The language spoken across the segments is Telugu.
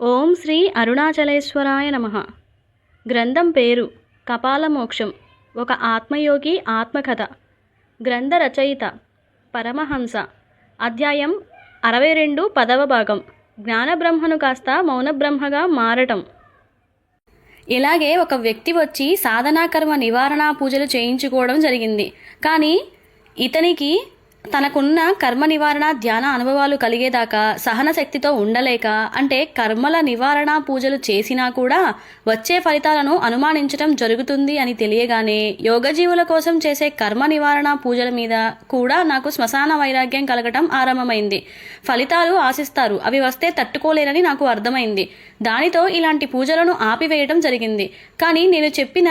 ఓం శ్రీ అరుణాచలేశ్వరాయ నమ. గ్రంథం పేరు కపాలమోక్షం. ఒక ఆత్మయోగి ఆత్మకథ. గ్రంథ రచయిత పరమహంస. అధ్యాయం అరవై రెండు పదవ భాగం. జ్ఞానబ్రహ్మను కాస్త మౌనబ్రహ్మగా మారటం. ఇలాగే ఒక వ్యక్తి వచ్చి సాధనా కర్మ నివారణ పూజలు చేయించుకోవడం జరిగింది. కానీ ఇతనికి తనకున్న కర్మ నివారణ ధ్యాన అనుభవాలు కలిగేదాకా సహన శక్తితో ఉండలేక అంటే కర్మల నివారణ పూజలు చేసినా కూడా వచ్చే ఫలితాలను అనుమానించడం జరుగుతుంది అని తెలియగానే యోగజీవుల కోసం చేసే కర్మ నివారణ పూజల మీద కూడా నాకు శ్మశాన వైరాగ్యం కలగటం ఆరంభమైంది. ఫలితాలు ఆశిస్తారు. అవి వస్తే తట్టుకోలేరని నాకు అర్థమైంది. దానితో ఇలాంటి పూజలను ఆపివేయడం జరిగింది. కానీ నేను చెప్పిన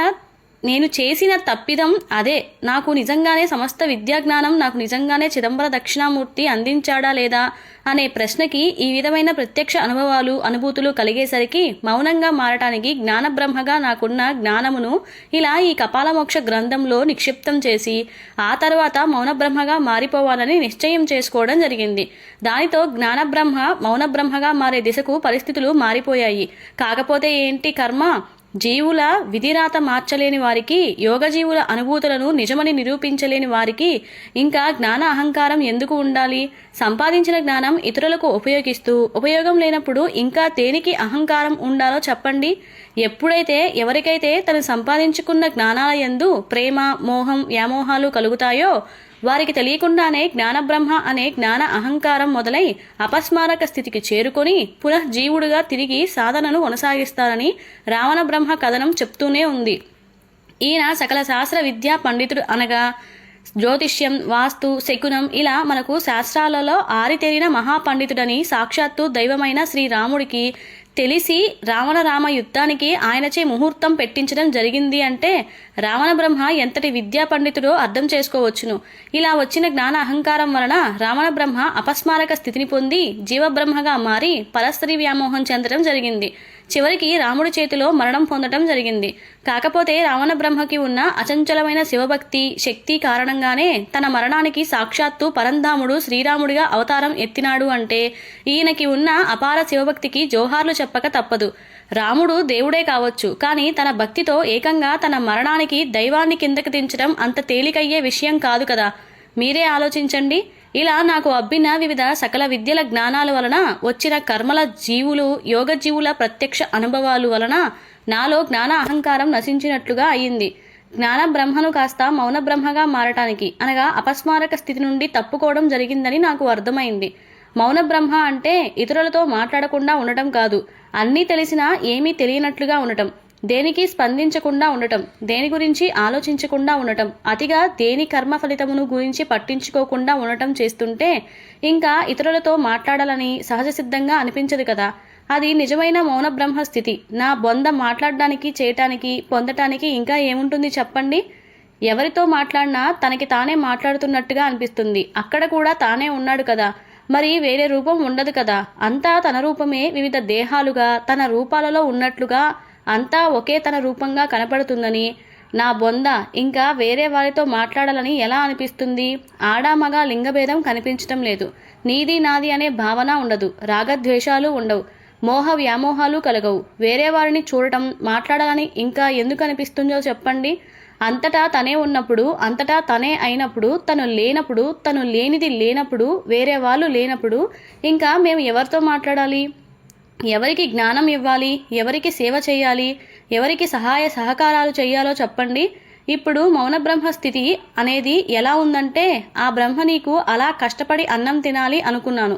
నేను చేసిన తప్పిదం అదే. నాకు నిజంగానే సమస్త విద్యాజ్ఞానం నాకు నిజంగానే చిదంబర దక్షిణామూర్తి అందించాడా లేదా అనే ప్రశ్నకి ఈ విధమైన ప్రత్యక్ష అనుభవాలు అనుభూతులు కలిగేసరికి మౌనంగా మారటానికి జ్ఞానబ్రహ్మగా నాకున్న జ్ఞానమును ఇలా ఈ కపాలమోక్ష గ్రంథంలో నిక్షిప్తం చేసి ఆ తర్వాత మౌనబ్రహ్మగా మారిపోవాలని నిశ్చయం చేసుకోవడం జరిగింది. దానితో జ్ఞానబ్రహ్మ మౌనబ్రహ్మగా మారే దిశకు పరిస్థితులు మారిపోయాయి. కాకపోతే ఏంటి కర్మ? జీవుల విధిరాత మార్చలేని వారికి యోగజీవుల అనుభూతులను నిజమని నిరూపించలేని వారికి ఇంకా జ్ఞాన అహంకారం ఎందుకు ఉండాలి? సంపాదించిన జ్ఞానం ఇతరులకు ఉపయోగిస్తూ ఉపయోగం లేనప్పుడు ఇంకా దేనికి అహంకారం ఉండాలో చెప్పండి. ఎప్పుడైతే ఎవరికైతే తను సంపాదించుకున్న జ్ఞానాల యందు ప్రేమ మోహం వ్యామోహాలు కలుగుతాయో వారికి తెలియకుండానే జ్ఞానబ్రహ్మ అనే జ్ఞాన అహంకారం మొదలై అపస్మారక స్థితికి చేరుకొని పునఃజీవుడుగా తిరిగి సాధనను కొనసాగిస్తారని రావణ బ్రహ్మ కథనం చెప్తూనే ఉంది. ఈయన సకల శాస్త్ర విద్యా పండితుడు అనగా జ్యోతిష్యం వాస్తు శకునం ఇలా మనకు శాస్త్రాలలో ఆరితేరిన మహాపండితుడని సాక్షాత్తు దైవమైన శ్రీరాముడికి తెలిసి రావణ రామ యుద్ధానికి ఆయనచే ముహూర్తం పెట్టించడం జరిగింది అంటే రావణ బ్రహ్మ ఎంతటి విద్యా పండితుడో అర్థం చేసుకోవచ్చును. ఇలా వచ్చిన జ్ఞాన అహంకారం వలన రావణ బ్రహ్మ అపస్మారక స్థితిని పొంది జీవబ్రహ్మగా మారి పరస్త్రీ వ్యామోహం చెందడం జరిగింది. చివరికి రాముడి చేతిలో మరణం పొందడం జరిగింది. కాకపోతే రావణ బ్రహ్మకి ఉన్న అచంచలమైన శివభక్తి శక్తి కారణంగానే తన మరణానికి సాక్షాత్తు పరంధాముడు శ్రీరాముడిగా అవతారం ఎత్తినాడు అంటే ఈయనకి ఉన్న అపార శివభక్తికి జోహార్లు చెప్పక తప్పదు. రాముడు దేవుడే కావచ్చు కానీ తన భక్తితో ఏకంగా తన మరణానికి దైవాన్ని కిందకి దించడం అంత తేలికయ్యే విషయం కాదు కదా. మీరే ఆలోచించండి. ఇలా నాకు అబ్బిన వివిధ సకల విద్యల జ్ఞానాల వలన వచ్చిన కర్మల జీవులు యోగ జీవుల ప్రత్యక్ష అనుభవాలు వలన నాలో జ్ఞాన అహంకారం నశించినట్లుగా అయింది. జ్ఞాన బ్రహ్మను కాస్త మౌన బ్రహ్మగా మారటానికి అనగా అపస్మారక స్థితి నుండి తప్పుకోవడం జరిగిందని నాకు అర్థమైంది. మౌన బ్రహ్మ అంటే ఇతరులతో మాట్లాడకుండా ఉండటం కాదు. అన్నీ తెలిసినా ఏమీ తెలియనట్లుగా ఉండటం. దేనికి స్పందించకుండా ఉండటం దేని గురించి ఆలోచించకుండా ఉండటం అతిగా దేని కర్మ ఫలితమును గురించి పట్టించుకోకుండా ఉండటం చేస్తుంటే ఇంకా ఇతరులతో మాట్లాడాలని సహజ సిద్ధంగా అనిపించదు కదా. అది నిజమైన మౌన బ్రహ్మ స్థితి. నా బొంద మాట్లాడడానికి చేయటానికి పొందటానికి ఇంకా ఏముంటుంది చెప్పండి? ఎవరితో మాట్లాడినా తనకి తానే మాట్లాడుతున్నట్టుగా అనిపిస్తుంది. అక్కడ కూడా తానే ఉన్నాడు కదా. మరి వేరే రూపం ఉండదు కదా. అంతా తన రూపమే. వివిధ దేహాలుగా తన రూపాలలో ఉన్నట్లుగా అంతా ఒకే తన రూపంగా కనపడుతుందని నా బొంద ఇంకా వేరే వారితో మాట్లాడాలని ఎలా అనిపిస్తుంది? ఆడామగ లింగభేదం కనిపించటం లేదు. నీది నాది అనే భావన ఉండదు. రాగద్వేషాలు ఉండవు. మోహ వ్యామోహాలు కలగవు. వేరే వారిని చూడటం మాట్లాడాలని ఇంకా ఎందుకు అనిపిస్తుందో చెప్పండి. అంతటా తనే ఉన్నప్పుడు అంతటా తనే అయినప్పుడు తను లేనప్పుడు తను లేనిది లేనప్పుడు వేరే వాళ్ళు లేనప్పుడు ఇంకా మేము ఎవరితో మాట్లాడాలి? ఎవరికి జ్ఞానం ఇవ్వాలి ఎవరికి సేవ చేయాలి ఎవరికి సహాయ సహకారాలు చేయాలో చెప్పండి. ఇప్పుడు మౌన బ్రహ్మ స్థితి అనేది ఎలా ఉందంటే ఆ బ్రహ్మ నీకు అలా కష్టపడి అన్నం తినాలి అనుకున్నాను.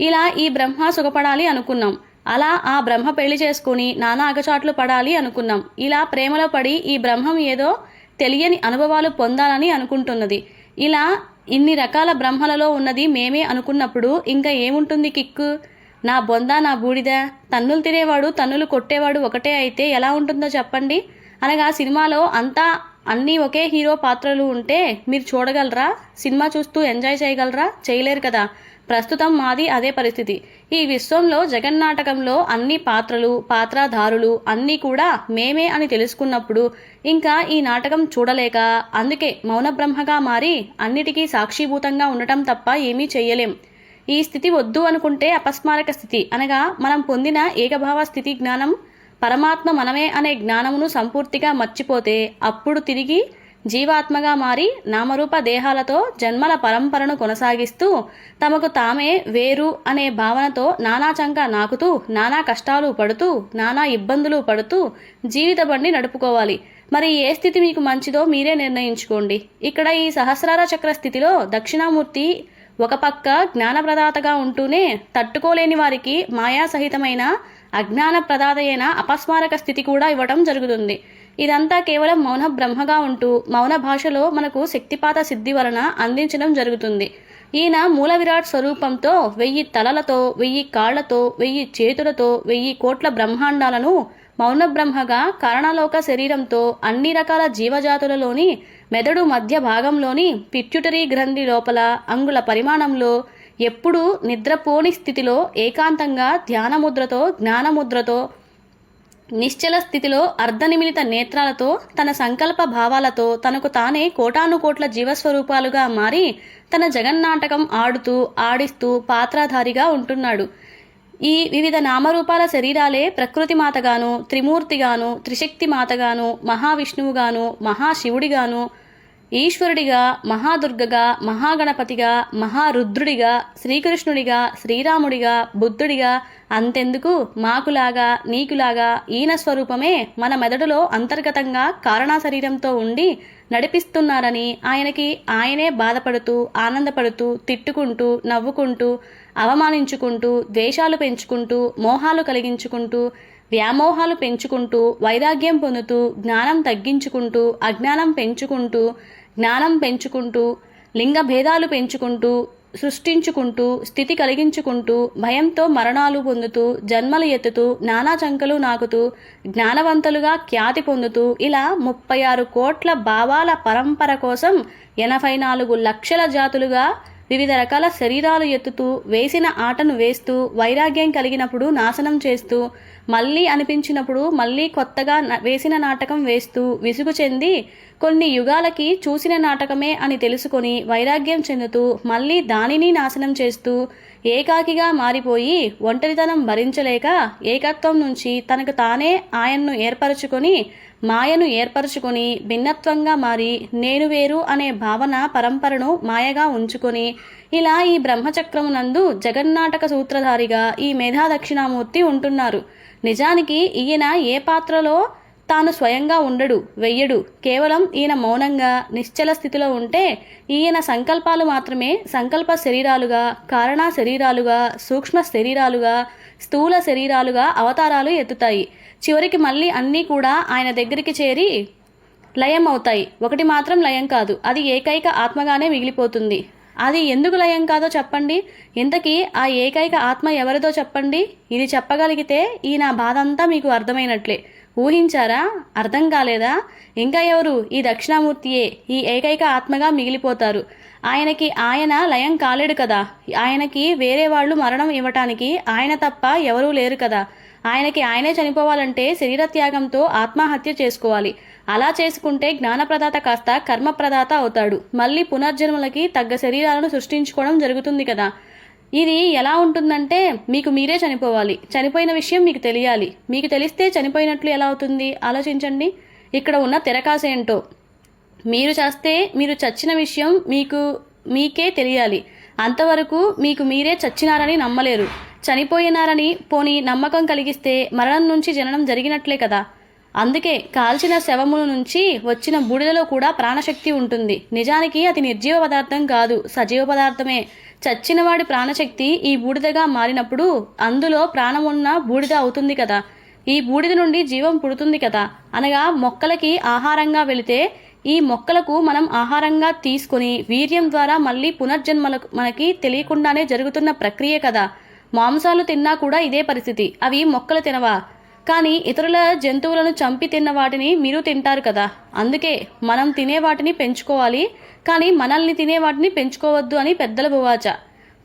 ఇలా ఈ బ్రహ్మ సుఖపడాలి అనుకున్నాం. అలా ఆ బ్రహ్మ పెళ్ళి చేసుకుని నానా అగచాట్లు పడాలి అనుకున్నాం. ఇలా ప్రేమలో పడి ఈ బ్రహ్మం ఏదో తెలియని అనుభవాలు పొందాలని అనుకుంటున్నది. ఇలా ఇన్ని రకాల బ్రహ్మలలో ఉన్నది మేమే అనుకున్నప్పుడు ఇంకా ఏముంటుంది కిక్కు? నా బొంద నా బూడిద తన్నులు తినేవాడు తన్నులు కొట్టేవాడు ఒకటే అయితే ఎలా ఉంటుందో చెప్పండి. అనగా సినిమాలో అంతా అన్నీ ఒకే హీరో పాత్రలు ఉంటే మీరు చూడగలరా? సినిమా చూస్తూ ఎంజాయ్ చేయగలరా? చేయలేరు కదా. ప్రస్తుతం మాది అదే పరిస్థితి. ఈ విశ్వంలో జగన్నాటకంలో అన్ని పాత్రలు పాత్రధారులు అన్నీ కూడా మేమే అని తెలుసుకున్నప్పుడు ఇంకా ఈ నాటకం చూడలేక అందుకే మౌనబ్రహ్మగా మారి అన్నిటికీ సాక్షిభూతంగా ఉండటం తప్ప ఏమీ చెయ్యలేం ఈ స్థితి వద్దు అనుకుంటే అపస్మారక స్థితి. అనగా మనం పొందిన ఏకభావ స్థితి జ్ఞానం పరమాత్మ మనమే అనే జ్ఞానమును సంపూర్తిగా మర్చిపోతే అప్పుడు తిరిగి జీవాత్మగా మారి నామరూప దేహాలతో జన్మల పరంపరను కొనసాగిస్తూ తమకు తామే వేరు అనే భావనతో నానా చంక నాకుతూ నానా కష్టాలు పడుతూ నానా ఇబ్బందులు పడుతూ జీవిత బండి నడుపుకోవాలి. మరి ఏ స్థితి మీకు మంచిదో మీరే నిర్ణయించుకోండి. ఇక్కడ ఈ సహస్రార చక్ర స్థితిలో దక్షిణామూర్తి ఒక పక్క జ్ఞానప్రదాతగా ఉంటూనే తట్టుకోలేని వారికి మాయాసహితమైన అజ్ఞాన ప్రదాత అయిన అపస్మారక స్థితి కూడా ఇవ్వటం జరుగుతుంది. ఇదంతా కేవలం మౌన బ్రహ్మగా ఉంటూ మౌన భాషలో మనకు శక్తిపాత సిద్ధి వలన అందించడం జరుగుతుంది. ఈయన మూల విరాట్ స్వరూపంతో వెయ్యి తలలతో వెయ్యి కాళ్ళతో వెయ్యి చేతులతో వెయ్యి కోట్ల బ్రహ్మాండాలను మౌన బ్రహ్మగా కారణలోక శరీరంతో అన్ని రకాల జీవజాతులలోని మెదడు మధ్య భాగంలోని పిట్యుటరీ గ్రంథి లోపల అంగుళ పరిమాణంలో ఎప్పుడూ నిద్రపోని స్థితిలో ఏకాంతంగా ధ్యానముద్రతో జ్ఞానముద్రతో నిశ్చల స్థితిలో అర్ధనిమిలిత నేత్రాలతో తన సంకల్ప భావాలతో తనకు తానే కోటానుకోట్ల జీవస్వరూపాలుగా మారి తన జగన్నాటకం ఆడుతూ ఆడిస్తూ పాత్రధారిగా ఉంటున్నాడు. ఈ వివిధ నామరూపాల శరీరాలే ప్రకృతి మాతగాను త్రిమూర్తిగాను త్రిశక్తి మాతగాను మహావిష్ణువుగాను మహాశివుడిగాను ఈశ్వరుడిగా మహాదుర్గగా మహాగణపతిగా మహారుద్రుడిగా శ్రీకృష్ణుడిగా శ్రీరాముడిగా బుద్ధుడిగా అంతెందుకు మాకులాగా నీకులాగా ఈయన స్వరూపమే మన మెదడులో అంతర్గతంగా కారణా శరీరంతో ఉండి నడిపిస్తున్నారని ఆయనకి ఆయనే బాధపడుతూ ఆనందపడుతూ తిట్టుకుంటూ నవ్వుకుంటూ అవమానించుకుంటూ ద్వేషాలు పెంచుకుంటూ మోహాలు కలిగించుకుంటూ వ్యామోహాలు పెంచుకుంటూ వైరాగ్యం పొందుతూ జ్ఞానం తగ్గించుకుంటూ అజ్ఞానం పెంచుకుంటూ జ్ఞానం పెంచుకుంటూ లింగ భేదాలు పెంచుకుంటూ సృష్టించుకుంటూ స్థితి కలిగించుకుంటూ భయంతో మరణాలు పొందుతూ జన్మలు ఎత్తుతూ నానా చంకలు నాకుతూ జ్ఞానవంతులుగా ఖ్యాతి పొందుతూ ఇలా ముప్పై ఆరు కోట్ల భావాల పరంపర కోసం ఎనభై నాలుగు లక్షల జాతులుగా వివిధ రకాల శరీరాలు ఎత్తుతూ వేసిన ఆటను వేస్తూ వైరాగ్యం కలిగినప్పుడు నాశనం చేస్తూ మళ్ళీ అనిపించినప్పుడు మళ్ళీ కొత్తగా వేసిన నాటకం వేస్తూ విసుగు చెంది కొన్ని యుగాలకి చూసిన నాటకమే అని తెలుసుకొని వైరాగ్యం చెందుతూ మళ్ళీ దానిని నాశనం చేస్తూ ఏకాకిగా మారిపోయి ఒంటరితనం భరించలేక ఏకత్వం నుంచి తనకు తానే ఆయన్ను ఏర్పరచుకొని మాయను ఏర్పరచుకొని భిన్నత్వంగా మారి నేను వేరు అనే భావన పరంపరను మాయగా ఉంచుకొని ఇలా ఈ బ్రహ్మచక్రమునందు జగన్నాటక సూత్రధారిగా ఈ మేధా దక్షిణామూర్తి ఉంటున్నారు. నిజానికి ఈయన ఏ పాత్రలో తాను స్వయంగా ఉండడు వెయ్యడు. కేవలం ఈయన మౌనంగా నిశ్చల స్థితిలో ఉంటే ఈయన సంకల్పాలు మాత్రమే సంకల్ప శరీరాలుగా కారణ శరీరాలుగా సూక్ష్మ శరీరాలుగా స్థూల శరీరాలుగా అవతారాలు ఎత్తుతాయి. చివరికి మళ్ళీ అన్నీ కూడా ఆయన దగ్గరికి చేరి లయం అవుతాయి ఒకటి మాత్రం లయం కాదు అది ఏకైక ఆత్మగానే మిగిలిపోతుంది. అది ఎందుకు లయం కాదో చెప్పండి. ఇంతకీ ఆ ఏకైక ఆత్మ ఎవరిదో చెప్పండి. ఇది చెప్పగలిగితే ఈ నా బాధ అంతా మీకు అర్థమైనట్లే. ఊహించారా? అర్థం కాలేదా? ఇంకా ఎవరు? ఈ దక్షిణామూర్తియే ఈ ఏకైక ఆత్మగా మిగిలిపోతారు. ఆయనకి ఆయన లయం కాలేడు కదా. ఆయనకి వేరే వాళ్ళు మరణం ఇవ్వటానికి ఆయన తప్ప ఎవరూ లేరు కదా. ఆయనకి ఆయనే చనిపోవాలంటే శరీర త్యాగంతో ఆత్మహత్య చేసుకోవాలి. అలా చేసుకుంటే జ్ఞానప్రదాత కాస్త కర్మప్రదాత అవుతాడు. మళ్ళీ పునర్జన్మలకి తగ్గ శరీరాలను సృష్టించుకోవడం జరుగుతుంది కదా. ఇది ఎలా ఉంటుందంటే మీకు మీరే చనిపోవాలి. చనిపోయిన విషయం మీకు తెలియాలి. మీకు తెలిస్తే చనిపోయినట్లు ఎలా అవుతుంది? ఆలోచించండి. ఇక్కడ ఉన్న తెరకాసేంటో మీరు చేస్తే మీరు చచ్చిన విషయం మీకు మీకే తెలియాలి. అంతవరకు మీకు మీరే చచ్చినారని నమ్మలేరు. చనిపోయినారని పోని నమ్మకం కలిగిస్తే మరణం నుంచి జననం జరిగినట్లే కదా. అందుకే కాల్చిన శవముల నుంచి వచ్చిన బూడిదలో కూడా ప్రాణశక్తి ఉంటుంది. నిజానికి అది నిర్జీవ పదార్థం కాదు సజీవ పదార్థమే. చచ్చినవాడి ప్రాణశక్తి ఈ బూడిదగా మారినప్పుడు అందులో ప్రాణమున్న బూడిద అవుతుంది కదా. ఈ బూడిద నుండి జీవం పుడుతుంది కదా. అనగా మొక్కలకి ఆహారంగా వెళితే ఈ మొక్కలకు మనం ఆహారంగా తీసుకొని వీర్యం ద్వారా మళ్ళీ పునర్జన్మలకు మనకి తెలియకుండానే జరుగుతున్న ప్రక్రియ కదా. మాంసాలు తిన్నా కూడా ఇదే పరిస్థితి. అవి మొక్కలు తినవా? కానీ ఇతరుల జంతువులను చంపి తిన్న వాటిని మీరు తింటారు కదా. అందుకే మనం తినే వాటిని పెంచుకోవాలి కానీ మనల్ని తినే వాటిని పెంచుకోవద్దు అని పెద్దల బువాచ.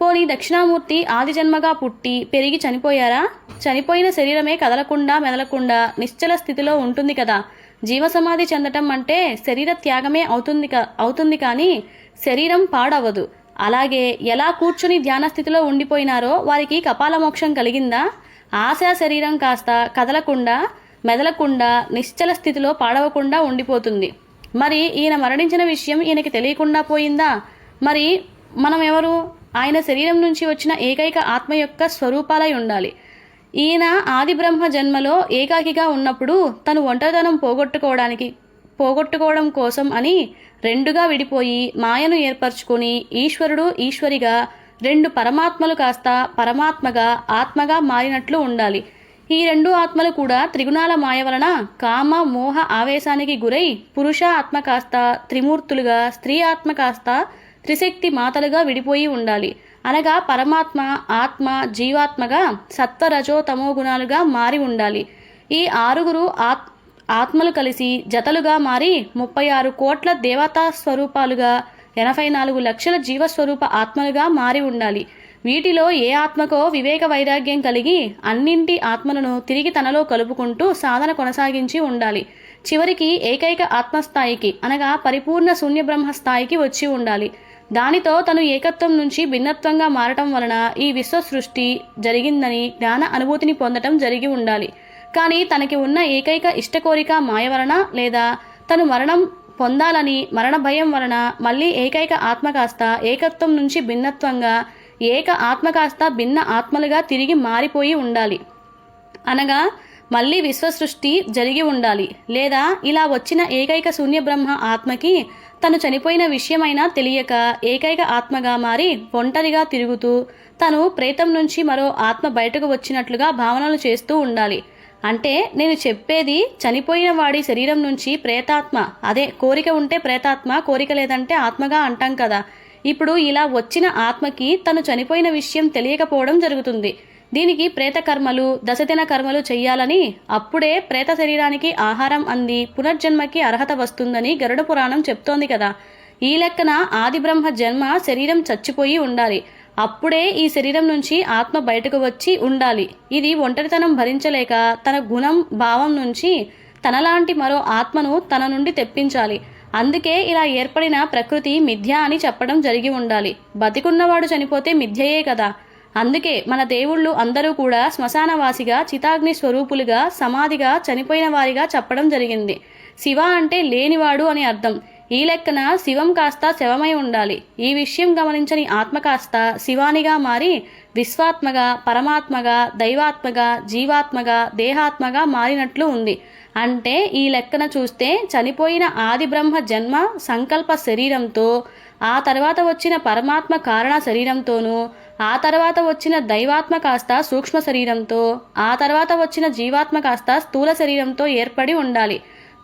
పోనీ దక్షిణామూర్తి ఆది జన్మగా పుట్టి పెరిగి చనిపోయారా? చనిపోయిన శరీరమే కదలకుండా మెదలకుండా నిశ్చల స్థితిలో ఉంటుంది కదా. జీవసమాధి చెందటం అంటే శరీర త్యాగమే అవుతుంది అవుతుంది కానీ శరీరం పాడవదు అలాగే ఎలా కూర్చుని ధ్యాన స్థితిలో ఉండిపోయినారో వారికి కపాల మోక్షం కలిగిందా? ఆశా శరీరం కాస్త కదలకుండా మెదలకుండా నిశ్చల స్థితిలో పాడవకుండా ఉండిపోతుంది. మరి ఈయన మరణించిన విషయం ఈయనకి తెలియకుండా పోయిందా? మరి మనం ఎవరు ఆయన శరీరం నుంచి వచ్చిన ఏకైక ఆత్మ యొక్క స్వరూపాలై ఉండాలి. ఈయన ఆది బ్రహ్మ జన్మలో ఏకాకిగా ఉన్నప్పుడు తను ఒంటరితనం పోగొట్టుకోవడానికి పోగొట్టుకోవడం కోసం అని రెండుగా విడిపోయి మాయను ఏర్పరచుకొని ఈశ్వరుడు ఈశ్వరిగా రెండు పరమాత్మలు కాస్త పరమాత్మగా ఆత్మగా మారినట్లు ఉండాలి. ఈ రెండు ఆత్మలు కూడా త్రిగుణాల మాయ వలన కామ మోహ ఆవేశానికి గురై పురుష ఆత్మ కాస్త త్రిమూర్తులుగా స్త్రీ ఆత్మ కాస్త త్రిశక్తి మాతలుగా విడిపోయి ఉండాలి. అనగా పరమాత్మ ఆత్మ జీవాత్మగా సత్వరజో తమో గుణాలుగా మారి ఉండాలి. ఈ ఆరుగురు ఆత్ ఆత్మలు కలిసి జతలుగా మారి ముప్పై ఆరు కోట్ల దేవతా స్వరూపాలుగా ఎనభై నాలుగు లక్షల జీవస్వరూప ఆత్మలుగా మారి ఉండాలి. వీటిలో ఏ ఆత్మకో వివేక వైరాగ్యం కలిగి అన్నింటి ఆత్మలను తిరిగి తనలో కలుపుకుంటూ సాధన కొనసాగించి ఉండాలి. చివరికి ఏకైక ఆత్మస్థాయికి అనగా పరిపూర్ణ శూన్యబ్రహ్మ స్థాయికి వచ్చి ఉండాలి. దానితో తను ఏకత్వం నుంచి భిన్నత్వంగా మారటం వలన ఈ విశ్వ సృష్టి జరిగిందని జ్ఞాన అనుభూతిని పొందటం జరిగి ఉండాలి. కానీ తనకి ఉన్న ఏకైక ఇష్ట కోరిక మాయ వలన లేదా తను మరణం పొందాలని మరణ భయం వలన మళ్ళీ ఏకైక ఆత్మ కాస్త ఏకత్వం నుంచి భిన్నత్వంగా ఏక ఆత్మ కాస్త భిన్న ఆత్మలుగా తిరిగి మారిపోయి ఉండాలి. అనగా మళ్ళీ విశ్వసృష్టి జరిగి ఉండాలి. లేదా ఇలా వచ్చిన ఏకైక శూన్య బ్రహ్మ ఆత్మకి తను చనిపోయిన విషయమైనా తెలియక ఏకైక ఆత్మగా మారి ఒంటరిగా తిరుగుతూ తను ప్రేతం నుంచి మరో ఆత్మ బయటకు వచ్చినట్లుగా భావనలు చేస్తూ ఉండాలి. అంటే నేను చెప్పేది చనిపోయిన వాడి శరీరం నుంచి ప్రేతాత్మ. అదే కోరిక ఉంటే ప్రేతాత్మ కోరిక లేదంటే ఆత్మగా అంటాం కదా. ఇప్పుడు ఇలా వచ్చిన ఆత్మకి తను చనిపోయిన విషయం తెలియకపోవడం జరుగుతుంది. దీనికి ప్రేత కర్మలు దశదిన కర్మలు చెయ్యాలని అప్పుడే ప్రేత శరీరానికి ఆహారం అంది పునర్జన్మకి అర్హత వస్తుందని గరుడ పురాణం చెప్తోంది కదా. ఈ లెక్కన ఆది బ్రహ్మ జన్మ శరీరం చచ్చిపోయి ఉండాలి. అప్పుడే ఈ శరీరం నుంచి ఆత్మ బయటకు వచ్చి ఉండాలి. ఇది ఒంటరితనం భరించలేక తన గుణం భావం నుంచి తనలాంటి మరో ఆత్మను తన నుండి తెప్పించాలి. అందుకే ఇలా ఏర్పడిన ప్రకృతి మిథ్య అని చెప్పడం జరిగి ఉండాలి. బతికున్నవాడు చనిపోతే మిథ్యయే కదా. అందుకే మన దేవుళ్ళు అందరూ కూడా శ్మశానవాసిగా చితాగ్ని స్వరూపులుగా సమాధిగా చనిపోయిన వారిగా చెప్పడం జరిగింది. శివ అంటే లేనివాడు అని అర్థం. ఈ లెక్కన శివం కాస్త శవమై ఉండాలి. ఈ విషయం గమనించని ఆత్మ కాస్త శివానిగా మారి విశ్వాత్మగా పరమాత్మగా దైవాత్మగా జీవాత్మగా దేహాత్మగా మారినట్లు ఉంది. అంటే ఈ లెక్కన చూస్తే చనిపోయిన ఆది బ్రహ్మ జన్మ సంకల్ప శరీరంతో ఆ తర్వాత వచ్చిన పరమాత్మ కారణ శరీరంతోనూ ఆ తర్వాత వచ్చిన దైవాత్మ కాస్త సూక్ష్మ శరీరంతో ఆ తర్వాత వచ్చిన జీవాత్మ కాస్త స్థూల శరీరంతో ఏర్పడి ఉండాలి.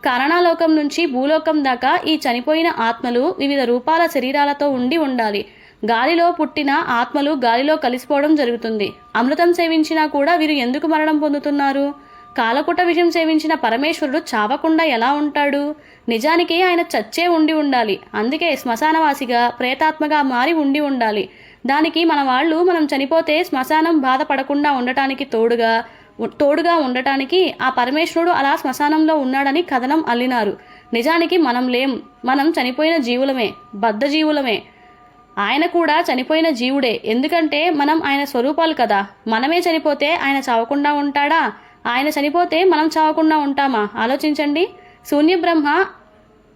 కారణాలోకం నుంచి భూలోకం దాకా ఈ చనిపోయిన ఆత్మలు వివిధ రూపాల శరీరాలతో ఉండి ఉండాలి. గాలిలో పుట్టిన ఆత్మలు గాలిలో కలిసిపోవడం జరుగుతుంది. అమృతం సేవించినా కూడా వీరు ఎందుకు మరణం పొందుతున్నారు? కాలకుట విషయం సేవించిన పరమేశ్వరుడు చావకుండా ఎలా ఉంటాడు? నిజానికి ఆయన చచ్చే ఉండి ఉండాలి. అందుకే శ్మశానవాసిగా ప్రేతాత్మగా మారి ఉండి ఉండాలి. దానికి మన వాళ్ళు మనం చనిపోతే శ్మశానం బాధపడకుండా ఉండటానికి తోడుగా తోడుగా ఉండటానికి ఆ పరమేశ్వరుడు అలా శ్మశానంలో ఉన్నాడని కథనం అల్లినారు. నిజానికి మనం లేం. మనం చనిపోయిన జీవులమే. బద్ధ జీవులమే. ఆయన కూడా చనిపోయిన జీవుడే. ఎందుకంటే మనం ఆయన స్వరూపాలు కదా. మనమే చనిపోతే ఆయన చావకుండా ఉంటాడా? ఆయన చనిపోతే మనం చావకుండా ఉంటామా? ఆలోచించండి. శూన్య బ్రహ్మ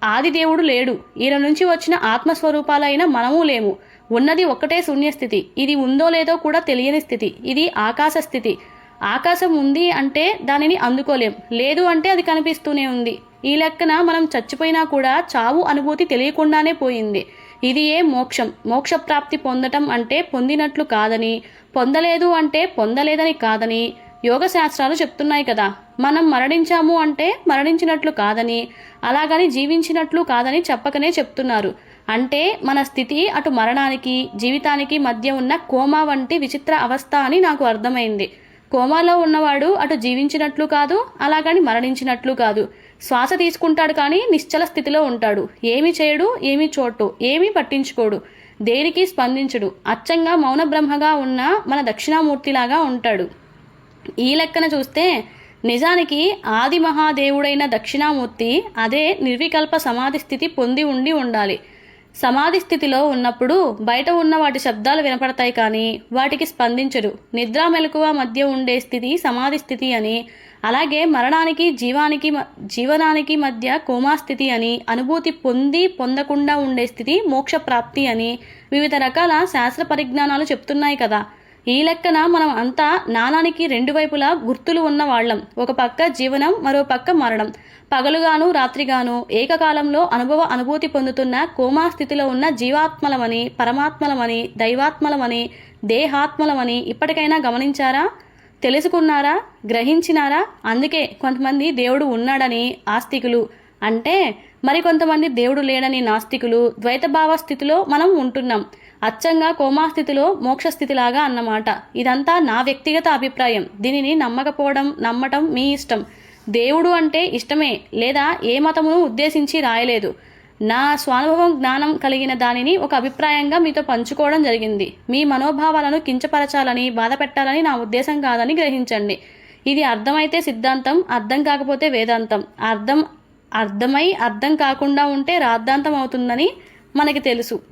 ఆదిదేవుడు లేడు. ఈయన నుంచి వచ్చిన ఆత్మస్వరూపాలైన మనము లేము. ఉన్నది ఒక్కటే శూన్యస్థితి. ఇది ఉందో లేదో కూడా తెలియని స్థితి. ఇది ఆకాశ స్థితి ఆకాశం ఉంది అంటే దానిని అందుకోలేం. లేదు అంటే అది కనిపిస్తూనే ఉంది. ఈ లెక్కన మనం చచ్చిపోయినా కూడా చావు అనుభూతి తెలియకుండానే పోయింది. ఇది ఏ మోక్షం? మోక్ష ప్రాప్తి పొందటం అంటే పొందినట్లు కాదని పొందలేదు అంటే పొందలేదని కాదని యోగ శాస్త్రాలు చెప్తున్నాయి కదా. మనం మరణించాము అంటే మరణించినట్లు కాదని అలాగని జీవించినట్లు కాదని చెప్పకనే చెప్తున్నారు. అంటే మన స్థితి అటు మరణానికి జీవితానికి మధ్య ఉన్న కోమా వంటి విచిత్ర అవస్థ అని నాకు అర్థమైంది. కోమాలో ఉన్నవాడు అటు జీవించినట్లు కాదు అలాగని మరణించినట్లు కాదు. శ్వాస తీసుకుంటాడు కానీ నిశ్చల స్థితిలో ఉంటాడు. ఏమి చేయడు ఏమి చోటు ఏమీ పట్టించుకోడు. దేనికి స్పందించడు. అచ్చంగా మౌన బ్రహ్మగా ఉన్న మన దక్షిణామూర్తిలాగా ఉంటాడు. ఈ లెక్కన చూస్తే నిజానికి ఆది మహాదేవుడైన దక్షిణామూర్తి అదే నిర్వికల్ప సమాధి స్థితి పొంది ఉండి ఉండాలి. సమాధి స్థితిలో ఉన్నప్పుడు బయట ఉన్న వాటి శబ్దాలు వినపడతాయి కానీ వాటికి స్పందించరు. నిద్ర మెలకువ మధ్య ఉండే స్థితి సమాధి స్థితి అని అలాగే మరణానికి జీవానికి మ- జీవనానికి మధ్య కోమా స్థితి అని అనుభూతి పొంది పొందకుండా ఉండే స్థితి మోక్ష ప్రాప్తి అని వివిధ రకాల శాస్త్ర పరిజ్ఞానాలు చెప్తున్నాయి కదా. ఈ లెక్కన మనం అంతా నాణానికి రెండు వైపులా గుర్తులు ఉన్న వాళ్ళం. ఒక పక్క జీవనం మరో పక్క మరణం. పగలుగాను రాత్రిగాను ఏకకాలంలో అనుభవ అనుభూతి పొందుతున్న కోమా స్థితిలో ఉన్న జీవాత్మలమని పరమాత్మలమని దైవాత్మలమని దేహాత్మలమని ఇప్పటికైనా గమనించారా? తెలుసుకున్నారా? గ్రహించినారా? అందుకే కొంతమంది దేవుడు ఉన్నాడని ఆస్తికులు అంటే మరికొంతమంది దేవుడు లేడని నాస్తికులు ద్వైతభావ స్థితిలో మనం ఉంటున్నాం. అచ్చంగా కోమా స్థితిలో మోక్షస్థితిలాగా అన్నమాట. ఇదంతా నా వ్యక్తిగత అభిప్రాయం. దీనిని నమ్మకపోవడం నమ్మటం మీ ఇష్టం. దేవుడు అంటే ఇష్టమే లేదా ఏ మతమును ఉద్దేశించి రాయలేదు. నా స్వానుభవం జ్ఞానం కలిగిన దానిని ఒక అభిప్రాయంగా మీతో పంచుకోవడం జరిగింది. మీ మనోభావాలను కించపరచాలని బాధ పెట్టాలని నా ఉద్దేశం కాదని గ్రహించండి. ఇది అర్థమైతే సిద్ధాంతం అర్థం కాకపోతే వేదాంతం. అర్థం అర్థమై అర్థం కాకుండా ఉంటే రాద్ధాంతం అవుతుందని మనకి తెలుసు.